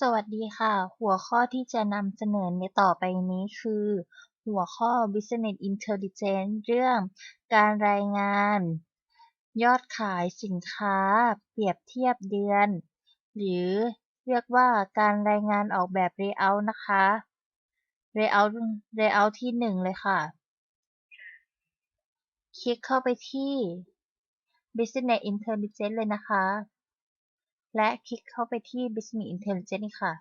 สวัสดีค่ะ หัวข้อที่จะนำเสนอในต่อไปนี้คือ หัวข้อ Business Intelligence เรื่องการรายงาน ยอดขายสินค้า เปรียบเทียบเดือน หรือเรียกว่าการรายงานออกแบบ Layout นะคะ Layout Layout ที่ 1 เลยค่ะ คลิกเข้าไปที่ Business Intelligence เลยนะคะ และคลิกเข้าไปที่ Business Intelligence ค่ะ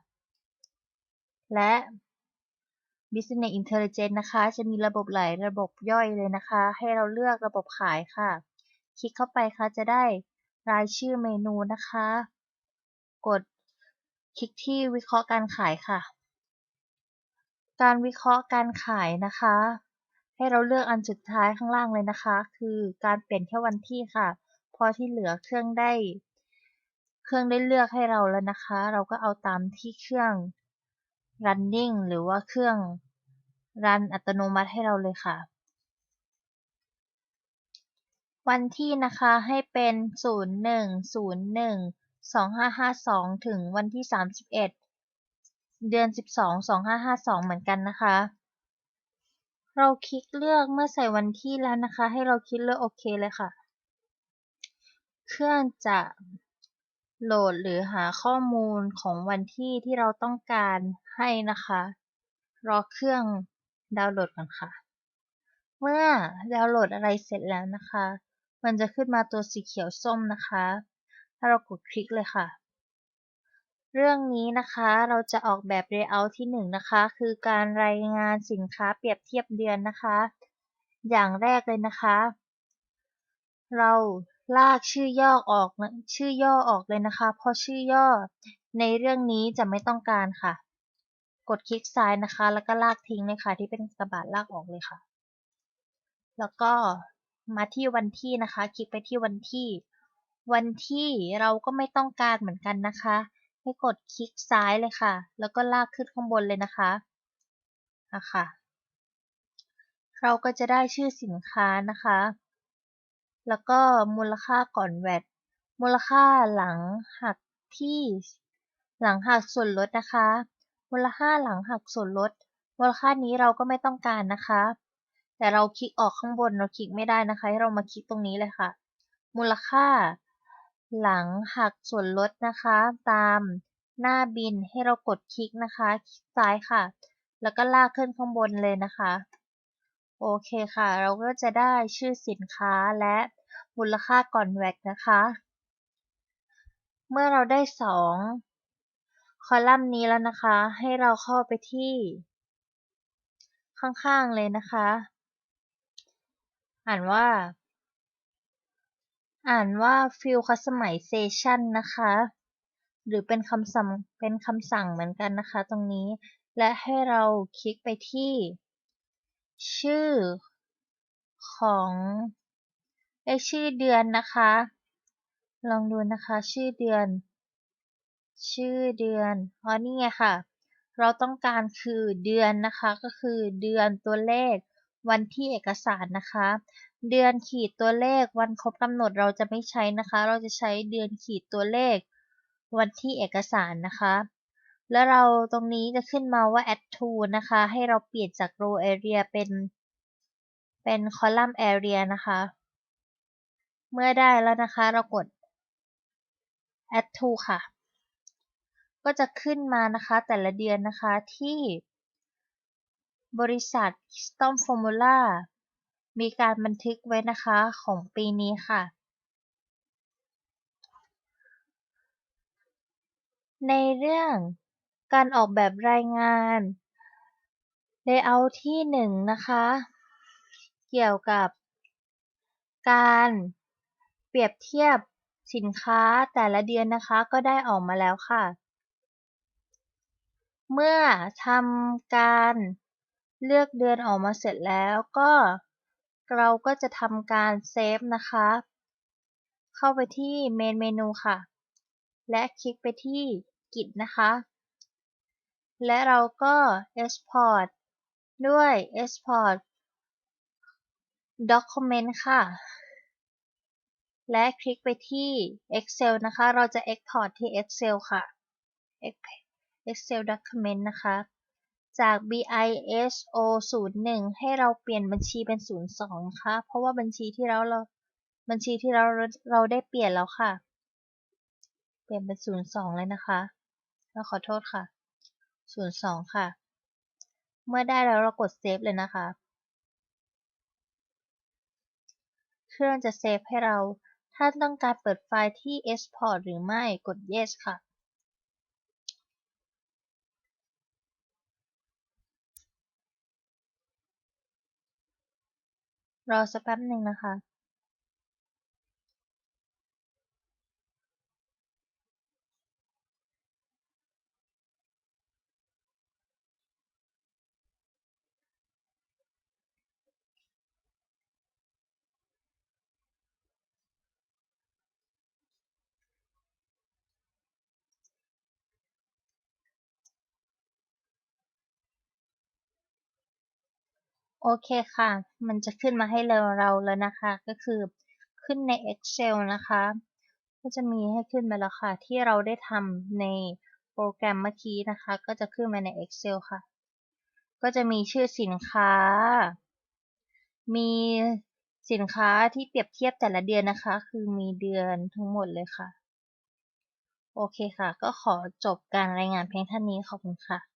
และ Business Intelligence นะคะ จะมีระบบหลายระบบย่อยเลยนะคะ ให้เราเลือกระบบขายค่ะ คลิกเข้าไปค่ะจะได้รายชื่อเมนูนะคะ กดคลิกที่วิเคราะห์การขายค่ะ การวิเคราะห์การขายนะคะ ให้เราเลือกอันสุดท้ายข้างล่างเลยนะคะ คือการเปลี่ยนแค่วันที่ค่ะ พอที่เหลือเครื่องได้ เครื่องได้เลือกให้เราแล้วนะคะ เราก็เอาตามที่เครื่อง running หรือว่าเครื่อง รันอัตโนมัติให้เราเลยค่ะ วันที่นะคะให้เป็น 01 01 2552 ถึงวันที่ 31 เดือน 12 2552 เหมือนกันนะคะ เราคลิกเลือกเมื่อใส่วันที่แล้วนะคะ ให้เราคลิกเลือกโอเคเลยค่ะ เครื่องจะ โหลดหรือหาข้อมูลของวันที่ที่เราต้องการให้นะคะ รอเครื่องดาวน์โหลดก่อนค่ะ เมื่อดาวน์โหลดอะไรเสร็จแล้วนะคะ มันจะขึ้นมาตัวสีเขียวส้มนะคะ ถ้าเรากดคลิกเลยค่ะเรื่องนี้นะคะเราจะออกแบบ Layout ที่1นนะคะ คือการรายงานสินค้าเปรียบเทียบเดือนนะคะ อย่างแรกเลยนะคะ เรา ลากชื่อย่อออกชื่อย่อออกเลยนะคะ เพราะชื่อย่อในเรื่องนี้จะไม่ต้องการค่ะ กดคลิกซ้ายนะคะ แล้วก็ลากทิ้งเลยค่ะ ที่เป็นกระบาดลากออกเลยค่ะ แล้วก็มาที่วันที่นะคะ คลิกไปที่วันที่ วันที่เราก็ไม่ต้องการเหมือนกันนะคะให้กดคลิกซ้ายเลยค่ะ แล้วก็ลากขึ้นข้างบนเลยนะคะอะค่ะเราก็จะได้ชื่อสินค้านะคะ แล้วก็มูลค่าก่อนแวต มูลค่าหลังหักที่ หลังหักส่วนลดนะคะ มูลค่าหลังหักส่วนลด มูลค่านี้เราก็ไม่ต้องการนะคะ แต่เราคลิกออกข้างบนเราคลิกไม่ได้นะคะ ให้เรามาคลิกตรงนี้เลยค่ะ มูลค่า หลังหักส่วนลดนะคะ ตามหน้าบินให้เรากดคลิกนะคะ คลิกซ้ายค่ะ แล้วก็ลากขึ้นข้างบนเลยนะคะ โอเคค่ะ เราก็จะได้ชื่อสินค้าและมูลค่าก่อนแวตนะคะ เมื่อเราได้ 2 คอลัมน์นี้แล้วนะคะ ให้เราเข้าไปที่ ข้างๆเลยนะคะ อ่านว่า อ่านว่า field customization นะคะ หรือเป็นคำสั่งเป็นคำสั่งเหมือนกันนะคะ ตรงนี้ และให้เราคลิกไปที่ ชื่อของไอชื่อเดือนนะคะ ลองดูนะคะชื่อเดือน ชื่อเดือนอ๋อนี่ไงค่ะ เราต้องการคือเดือนนะคะก็คือเดือนตัวเลขวันที่เอกสารนะคะ เดือนขีดตัวเลขวันครบกำหนดเราจะไม่ใช้นะคะ เราจะใช้เดือนขีดตัวเลขวันที่เอกสารนะคะ แล้วเราตรงนี้จะขึ้นมาว่า add to นะคะ ให้เราเปลี่ยนจาก row area เป็น เป็น column area นะคะ เมื่อได้แล้วนะคะ เรากด add to ค่ะ ก็จะขึ้นมานะคะ แต่ละเดือนนะคะที่บริษัท Storm Formula มีการบันทึกไว้นะคะของปีนี้ค่ะ ในเรื่อง การออกแบบรายงาน Layout ที่1นนะคะ เกี่ยวกับ การเปรียบเทียบสินค้าแต่ละเดือนนะคะก็ได้ออกมาแล้วค่ะ เมื่อทำการเลือกเดือนออกมาเสร็จแล้วก็เราก็จะทำการเซฟนะคะ เข้าไปที่เมนเมนูค่ะ และคลิกไปที่กิจนะคะ และเราก็ export ด้วย export document ค่ะ และคลิกไปที่ Excel นะคะ เราจะ export ที่ Excel ค่ะ Excel Document นะคะ จาก BISO 01 ให้เราเปลี่ยนบัญชีเป็น 02นะคะเพราะว่าบัญชีที่เราเราบัญชีที่เราเราได้เปลี่ยนแล้วค่ะ เปลี่ยนเป็น 02 เลยนะคะแล้วขอโทษค่ะ 02ค่ะ เมื่อได้แล้วเรากดเซฟเลยนะคะ เครื่องจะเซฟให้เรา ถ้าต้องการเปิดไฟล์ที่ Export หรือไม่ กด Yes ค่ะ รอสักแป๊บหนึ่งนะคะ โอเคค่ะ มันจะขึ้นมาให้เราเราแล้วนะคะ ก็คือขึ้นใน Excel นะคะ ก็จะมีให้ขึ้นมาแล้วค่ะ ที่เราได้ทำในโปรแกรมเมื่อกี้นะคะ ก็จะขึ้นมาใน Excel ค่ะ ก็จะมีชื่อสินค้า มีสินค้าที่เปรียบเทียบแต่ละเดือนนะคะ คือมีเดือนทั้งหมดเลยค่ะ โอเคค่ะ ก็ขอจบการรายงานเพียงเท่านี้ ขอบคุณค่ะ